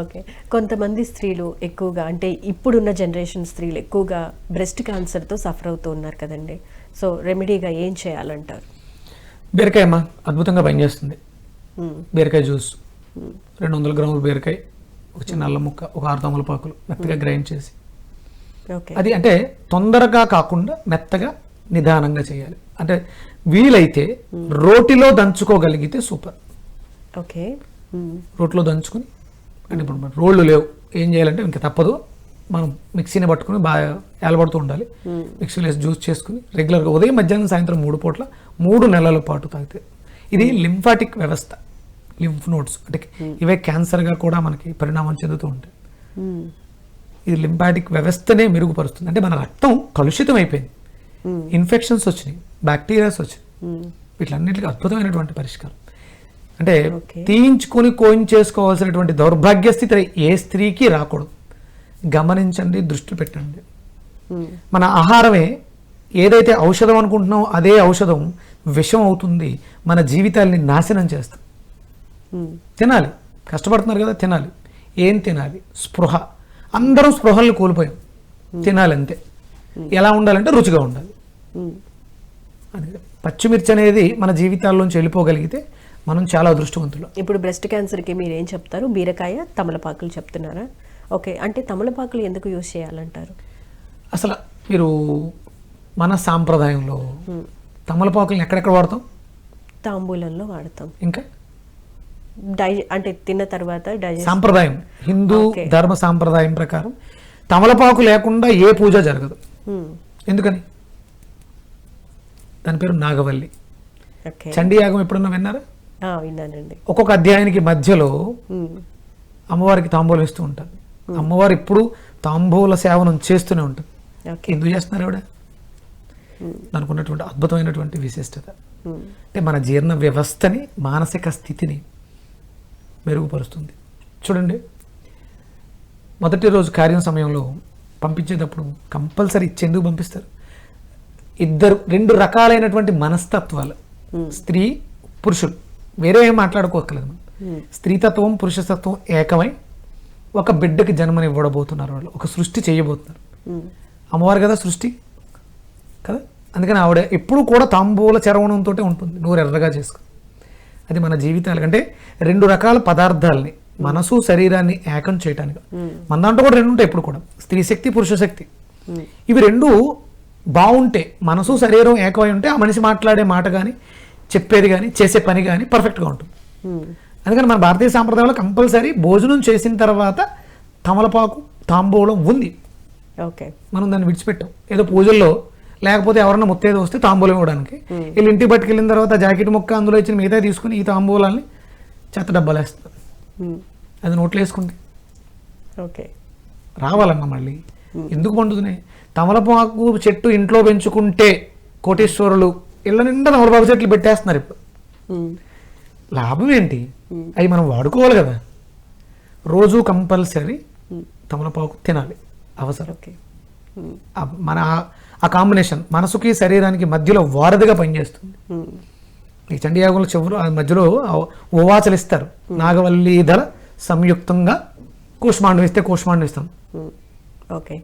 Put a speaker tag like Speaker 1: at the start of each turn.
Speaker 1: Okay. కొంతమంది స్త్రీలు ఎక్కువగా అంటే ఇప్పుడున్న జనరేషన్ స్త్రీలు ఎక్కువగా బ్రెస్ట్ క్యాన్సర్తో సఫర్ అవుతూ ఉన్నారు కదండి. సో రెమెడీగా ఏం చేయాలంటారు?
Speaker 2: బీరకాయ అమ్మా అద్భుతంగా పనిచేస్తుంది. బీరకాయ జ్యూస్. రెండు వందల గ్రాముల బీరకాయ ఒక చిన్న అల్లం ముక్క ఒక ఆరు తమలపాకులు మెత్తగా గ్రైండ్ చేసి.
Speaker 1: ఓకే.
Speaker 2: అది అంటే తొందరగా కాకుండా మెత్తగా నిదానంగా చేయాలి. అంటే వీలైతే రోటిలో దంచుకోగలిగితే సూపర్.
Speaker 1: ఓకే.
Speaker 2: రోట్లో దంచుకుని అంటే ఇప్పుడు రోళ్ళు లేవు. ఏం చేయాలంటే ఇంకా తప్పదు. మనం మిక్సీని పట్టుకుని బాగా ఏలబడుతూ ఉండాలి. మిక్సీలో వేసి జ్యూస్ చేసుకుని రెగ్యులర్గా ఉదయం మధ్యాహ్నం సాయంత్రం మూడు పూట్ల మూడు నెలల పాటు తాగితే ఇది లింఫాటిక్ వ్యవస్థ. లింఫ్ నోట్స్ అంటే ఇవే క్యాన్సర్గా కూడా మనకి పరిణామం చెందుతూ ఉంటాయి. ఇది లింఫాటిక్ వ్యవస్థనే మెరుగుపరుస్తుంది. అంటే మన రక్తం కలుషితం అయిపోయింది. ఇన్ఫెక్షన్స్ వచ్చినాయి. బ్యాక్టీరియాస్ వచ్చినాయి. వీటిలన్నిటికీ అద్భుతమైనటువంటి పరిష్కారం. అంటే. తీయించుకొని కోయించేసుకోవాల్సినటువంటి దౌర్భాగ్య స్థితి ఏ స్త్రీకి రాకూడదు. గమనించండి దృష్టి పెట్టండి. మన ఆహారమే ఏదైతే ఔషధం అనుకుంటున్నామో అదే ఔషధం విషం అవుతుంది మన జీవితాల్ని నాశనం చేస్తుంది. తినాలి. కష్టపడుతున్నారు కదా తినాలి. ఏం తినాలి? స్పృహ. అందరం స్పృహల్ని కోల్పోయాం. తినాలి అంతే ఎలా ఉండాలంటే రుచిగా ఉండాలి. అది. పచ్చిమిర్చి అనేది మన జీవితాల్లోంచి వెళ్ళిపోగలిగితే మనం చాలా అదృష్టవంతులు.
Speaker 1: ఇప్పుడు బ్రెస్ట్ క్యాన్సర్కి మీరు ఏం చెప్తారు? బీరకాయ తమలపాకులు చెప్తున్నారా? ఓకే అంటే తమలపాకులు ఎందుకు యూజ్ చేయాలంటారు?
Speaker 2: అసలు మీరు మన సాంప్రదాయంలో తమలపాకులను ఎక్కడెక్కడ వాడతాం?
Speaker 1: తాంబూలంలో వాడతాం.
Speaker 2: ఇంకా?
Speaker 1: డై అంటే తిన్న తర్వాత
Speaker 2: సాంప్రదాయం. హిందూ. ధర్మ సాంప్రదాయం ప్రకారం తమలపాకు లేకుండా ఏ పూజ జరగదు. ఎందుకని? దాని పేరు నాగవల్లి.
Speaker 1: ఓకే.
Speaker 2: చండీ యాగం ఎప్పుడన్నా విన్నారా?
Speaker 1: విన్నానండి.
Speaker 2: ఒక్కొక్క అధ్యాయానికి మధ్యలో
Speaker 1: మ్మ్.
Speaker 2: అమ్మవారికి తాంబూలం ఇస్తూ ఉంటారు. అమ్మవారు ఎప్పుడు తాంబూల సేవనం చేస్తూనే ఉంటుంది ఎందుకు చేస్తున్నారు ఆవిడ దానికి అద్భుతమైనటువంటి విశిష్టత. అంటే మన జీర్ణ వ్యవస్థని మానసిక స్థితిని మెరుగుపరుస్తుంది. చూడండి. మొదటి రోజు కార్యం సమయంలో పంపించేటప్పుడు కంపల్సరీ ఇచ్చేందుకు పంపిస్తారు. ఇద్దరు రెండు రకాలైనటువంటి మనస్తత్వాలు. స్త్రీ పురుషులు. వేరే ఏం మాట్లాడుకోకలేదు. మనం స్త్రీతత్వం పురుషతత్వం ఏకమై ఒక బిడ్డకి జన్మనివ్వడబోతున్నారు వాళ్ళు ఒక సృష్టి చేయబోతున్నారు.
Speaker 1: మ్మ్.
Speaker 2: అమ్మవారు కదా సృష్టి కదా? అందుకని ఆవిడ ఎప్పుడు కూడా తాంబూల చరవణంతో ఉంటుంది నోరు ఎర్రగా చేసుకుని అది మన జీవితాలు. అంటే రెండు రకాల పదార్థాలని మనసు శరీరాన్ని ఏకం చేయటానికి. మన దాంట్లో కూడా రెండు ఉంటాయి ఎప్పుడు కూడా. స్త్రీ శక్తి పురుష శక్తి. ఇవి రెండు బాగుంటే మనసు శరీరం ఏకమై ఉంటే ఆ మనిషి మాట్లాడే మాట కానీ చెప్పేది కానీ చేసే పని కానీ పర్ఫెక్ట్గా ఉంటుంది. అందుకని మన భారతీయ సాంప్రదాయంలో కంపల్సరీ భోజనం చేసిన తర్వాత తమలపాకు తాంబూలం ఉంది.
Speaker 1: ఓకే.
Speaker 2: మనం దాన్ని విడిచిపెట్టాం. ఏదో పూజల్లో లేకపోతే ఎవరన్నా ముత్తేదో వస్తే తాంబూలం ఇవ్వడానికి. వీళ్ళు ఇంటికి పట్టుకెళ్ళిన తర్వాత జాకెట్ ముక్క అందులో ఇచ్చిన మిగతా తీసుకుని ఈ తాంబూలాన్ని చెత్త డబ్బాలు వేస్తారు.
Speaker 1: మ్మ్.
Speaker 2: అది నోట్లో వేసుకుంటే
Speaker 1: ఓకే.
Speaker 2: రావాలమ్మా మళ్ళీ. ఎందుకు పండుతున్నాయి తమలపాకు చెట్టు ఇంట్లో పెంచుకుంటే కోటేశ్వరులు ఇళ్ళ నిండా తమలపాకు చెట్లు పెట్టేస్తున్నారు ఇప్పుడు. లాభం ఏంటి? అవి మనం వాడుకోవాలి కదా. రోజు కంపల్సరీ తమలపాకు తినాలి. అవసరం. మన ఆ- కాంబినేషన్ మనసుకి శరీరానికి మధ్యలో వారధిగా పనిచేస్తుంది. ఈ చండీయాగంలో చెవులు ఆ మధ్యలో ఆ ఉవాచలు ఇస్తారు. నాగవల్లి ధర సంయుక్తంగా కూష్మాండం ఇస్తే కూష్మాండం ఇస్తాం.
Speaker 1: ఓకే.